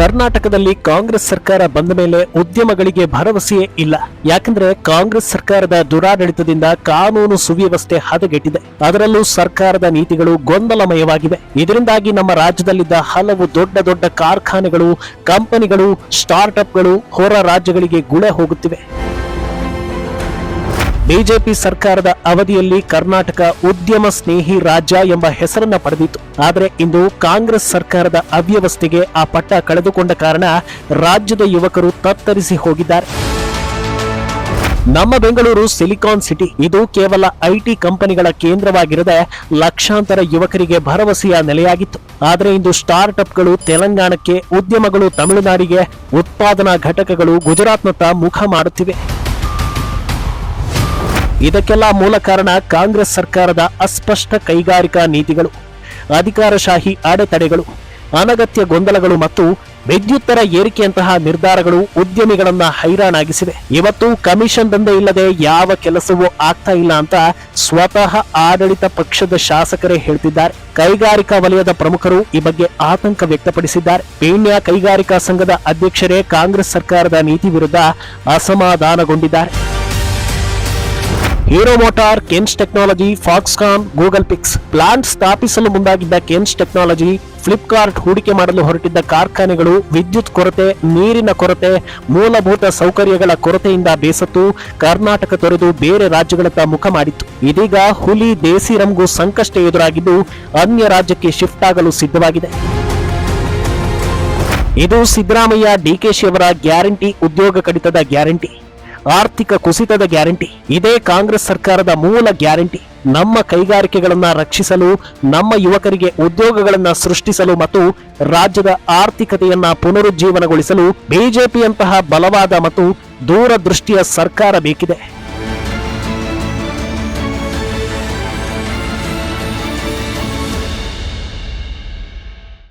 ಕರ್ನಾಟಕದಲ್ಲಿ ಕಾಂಗ್ರೆಸ್ ಸರ್ಕಾರ ಬಂದ ಮೇಲೆ ಉದ್ಯಮಗಳಿಗೆ ಭರವಸೆಯೇ ಇಲ್ಲ. ಯಾಕಂದ್ರೆ ಕಾಂಗ್ರೆಸ್ ಸರ್ಕಾರದ ದುರಾಡಳಿತದಿಂದ ಕಾನೂನು ಸುವ್ಯವಸ್ಥೆ ಹದಗೆಟ್ಟಿದೆ. ಅದರಲ್ಲೂ ಸರ್ಕಾರದ ನೀತಿಗಳು ಗೊಂದಲಮಯವಾಗಿವೆ. ಇದರಿಂದಾಗಿ ನಮ್ಮ ರಾಜ್ಯದಲ್ಲಿದ್ದ ಹಲವು ದೊಡ್ಡ ದೊಡ್ಡ ಕಾರ್ಖಾನೆಗಳು, ಕಂಪನಿಗಳು, ಸ್ಟಾರ್ಟ್ಅಪ್ಗಳು ಹೊರ ರಾಜ್ಯಗಳಿಗೆ ಗುಳೆ ಹೋಗುತ್ತಿವೆ. ಬಿಜೆಪಿ ಸರ್ಕಾರದ ಅವಧಿಯಲ್ಲಿ ಕರ್ನಾಟಕ ಉದ್ಯಮ ಸ್ನೇಹಿ ರಾಜ್ಯ ಎಂಬ ಹೆಸರನ್ನ ಪಡೆದಿತ್ತು. ಆದರೆ ಇಂದು ಕಾಂಗ್ರೆಸ್ ಸರ್ಕಾರದ ಅವ್ಯವಸ್ಥೆಗೆ ಆ ಪಟ್ಟ ಕಳೆದುಕೊಂಡ ಕಾರಣ ರಾಜ್ಯದ ಯುವಕರು ತತ್ತರಿಸಿ ಹೋಗಿದ್ದಾರೆ. ನಮ್ಮ ಬೆಂಗಳೂರು ಸಿಲಿಕಾನ್ ಸಿಟಿ ಇದು ಕೇವಲ ಐಟಿ ಕಂಪನಿಗಳ ಕೇಂದ್ರವಾಗಿರದೆ ಲಕ್ಷಾಂತರ ಯುವಕರಿಗೆ ಭರವಸೆಯ ನೆಲೆಯಾಗಿತ್ತು. ಆದರೆ ಇಂದು ಸ್ಟಾರ್ಟ್ಅಪ್ಗಳು ತೆಲಂಗಾಣಕ್ಕೆ ಉದ್ಯಮಗಳು ತಮಿಳುನಾಡಿಗೆ ಉತ್ಪಾದನಾ ಘಟಕಗಳು ಗುಜರಾತ್ನತ್ತ ಮುಖ ಮಾಡುತ್ತಿವೆ ಇದಕ್ಕೆಲ್ಲ ಮೂಲ ಕಾರಣ ಕಾಂಗ್ರೆಸ್ ಸರ್ಕಾರದ ಅಸ್ಪಷ್ಟ ಕೈಗಾರಿಕಾ ನೀತಿಗಳು, ಅಧಿಕಾರಶಾಹಿ ಅಡೆತಡೆಗಳು, ಅನಗತ್ಯ ಗೊಂದಲಗಳು ಮತ್ತು ವಿದ್ಯುತ್ತರ ಏರಿಕೆಯಂತಹ ನಿರ್ಧಾರಗಳು ಉದ್ಯಮಿಗಳನ್ನ ಹೈರಾಣಾಗಿಸಿವೆ. ಇವತ್ತು ಕಮಿಷನ್ ದಂಧೆ ಇಲ್ಲದೆ ಯಾವ ಕೆಲಸವೂ ಆಗ್ತಾ ಇಲ್ಲ ಅಂತ ಸ್ವತಃ ಆಡಳಿತ ಪಕ್ಷದ ಶಾಸಕರೇ ಹೇಳ್ತಿದ್ದಾರೆ. ಕೈಗಾರಿಕಾ ವಲಯದ ಪ್ರಮುಖರು ಈ ಬಗ್ಗೆ ಆತಂಕ ವ್ಯಕ್ತಪಡಿಸಿದ್ದಾರೆ. ಪೀಣ್ಯ ಕೈಗಾರಿಕಾ ಸಂಘದ ಅಧ್ಯಕ್ಷರೇ ಕಾಂಗ್ರೆಸ್ ಸರ್ಕಾರದ ನೀತಿ ವಿರುದ್ಧ ಅಸಮಾಧಾನಗೊಂಡಿದ್ದಾರೆ. Hero motor Kaynes technology Foxconn Google Pixel plant ಸ್ಥಾಪಿಸಲು ಮುಂದಾಗಿದ್ದ ಕೆನ್ಸ್ ಟೆಕ್ನಾಲಜಿ ಫ್ಲಿಪ್ಕಾರ್ಟ್ ಹೂಡಿಕೆ ಮಾಡಲು ಹೊರಟಿದ್ದ ಕಾರ್ಖಾನೆಗಳು, ವಿದ್ಯುತ್ ಕೊರತೆ, ನೀರಿನ ಕೊರತೆ, ಮೂಲಭೂತ ಸೌಕರ್ಯಗಳ ಕೊರತೆಯಿಂದ ಬೇಸತ್ತು, ಕರ್ನಾಟಕ ತೊರೆದು ಬೇರೆ ರಾಜ್ಯಗಳತ್ತ ಮುಖ ಮಾಡಿತ್ತು. ಇದೀಗ ಹುಲಿ ದೇಸಿರಂಗೂ ಸಂಕಷ್ಟ ಎದುರಾಗಿದ್ದು ಅನ್ಯ ರಾಜ್ಯಕ್ಕೆ ಶಿಫ್ಟ್ ಆಗಲು ಸಿದ್ಧವಾಗಿದೆ. ಇದು ಸಿದ್ದರಾಮಯ್ಯ ಡಿಕೆಶಿ ಅವರ ಗ್ಯಾರಂಟಿ, ಉದ್ಯೋಗ ಕಡಿತದ ಗ್ಯಾರಂಟಿ. ಆರ್ಥಿಕ ಕುಸಿತದ ಗ್ಯಾರಂಟಿ. ಇದೇ ಕಾಂಗ್ರೆಸ್ ಸರ್ಕಾರದ ಮೂಲ ಗ್ಯಾರಂಟಿ. ನಮ್ಮ ಕೈಗಾರಿಕೆಗಳನ್ನ ರಕ್ಷಿಸಲು, ನಮ್ಮ ಯುವಕರಿಗೆ ಉದ್ಯೋಗಗಳನ್ನ ಸೃಷ್ಟಿಸಲು ಮತ್ತು ರಾಜ್ಯದ ಆರ್ಥಿಕತೆಯನ್ನ ಪುನರುಜ್ಜೀವನಗೊಳಿಸಲು ಬಿಜೆಪಿಯಂತಹ ಬಲವಾದ ಮತ್ತು ದೂರದೃಷ್ಟಿಯ ಸರ್ಕಾರ ಬೇಕಿದೆ.